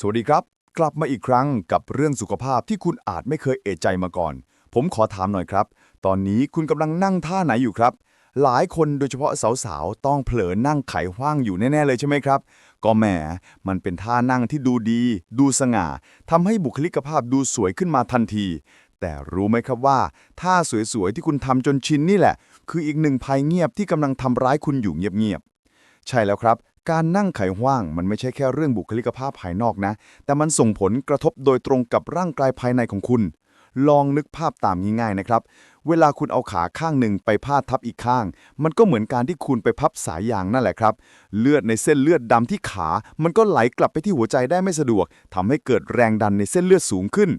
สวัสดีครับ กลับมาอีกครั้งกับเรื่องสุขภาพที่คุณอาจไม่เคยเอะใจมาก่อน ผมขอถามหน่อยครับ ตอนนี้คุณกำลังนั่งท่าไหนอยู่ครับ หลายคนโดยเฉพาะสาวๆ ต้องเผลอนั่งไขว่างอยู่แน่ ๆ เลยใช่ไหมครับ ก็แหมมันเป็นท่านั่งที่ดูดี ดูสง่าทำให้บุคลิกภาพดูสวยขึ้นมาทันที แต่รู้ไหมครับว่าท่าสวยๆที่คุณทำจนชินนี่แหละ คืออีกหนึ่งภัยเงียบที่กำลังทำร้ายคุณอยู่เงียบๆใช่แล้วครับ การนั่งไขว่างมันไม่ใช่แค่เรื่องบุคลิกภาพภายนอกนะ แต่มันส่งผลกระทบโดยตรงกับร่างกายภายในของคุณ ลองนึกภาพตามง่ายๆนะครับ เวลาคุณเอาขาข้างหนึ่งไปพาดทับอีกข้าง มันก็เหมือนการที่คุณไปพับสายยางนั่นแหละครับ เลือดในเส้นเลือดดำที่ขา มันก็ไหลกลับไปที่หัวใจได้ไม่สะดวกทำให้เกิดแรงดันในเส้นเลือดสูงขึ้น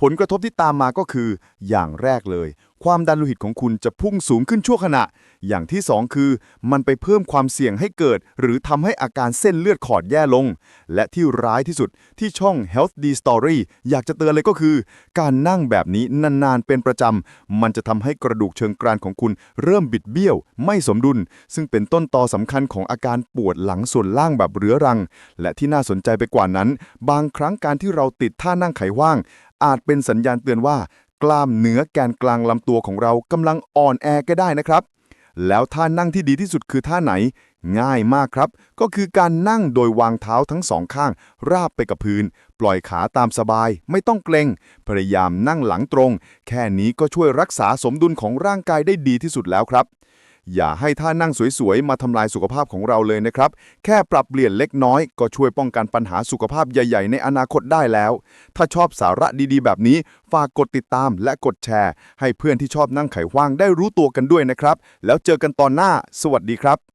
ผลกระทบที่ตามมาก็คือ อย่างแรกเลย ความดันโลหิตของคุณจะพุ่งสูงขึ้นชั่วขณะ อย่างที่สองคือ มันไปเพิ่มความเสี่ยงให้เกิด หรือทำให้อาการเส้นเลือดขอดแย่ลง และที่ร้ายที่สุดที่ช่อง Health D Story อยากจะเตือนเลยก็คือ การนั่งแบบนี้นานๆเป็นประจำ มันจะทำให้กระดูกเชิงกรานของคุณเริ่มบิดเบี้ยว ไม่สมดุล ซึ่งเป็นต้นตอสำคัญของอาการปวดหลังส่วนล่างแบบเรื้อรัง และที่น่าสนใจไปกว่านั้น บางครั้งการที่เราติดท่านั่งไขว่างอาจเป็นสัญญาณเตือนว่า กล้ามเนื้อแกนกลางลำตัวของเรากำลังอ่อนแอก็ได้นะครับ แล้วท่านั่งที่ดีที่สุดคือท่าไหน ง่ายมากครับ ก็คือการนั่งโดยวางเท้าทั้งสองข้าง ราบไปกับพื้น ปล่อยขาตามสบาย ไม่ต้องเกรงพยายามนั่งหลังตรง แค่นี้ก็ช่วยรักษาสมดุลของร่างกายได้ดีที่สุดแล้วครับ อย่าให้ท่านั่งสวยๆ มาทำลายสุขภาพของเราเลยนะครับ แค่ปรับเปลี่ยนเล็กน้อย ก็ช่วยป้องกันปัญหาสุขภาพใหญ่ ๆ ในอนาคตได้แล้ว ถ้าชอบสาระดีๆ แบบนี้ ฝากกดติดตามและกดแชร์ ให้เพื่อนที่ชอบนั่งไขว่างได้รู้ตัวกันด้วยนะครับ แล้วเจอกันตอนหน้า สวัสดีครับ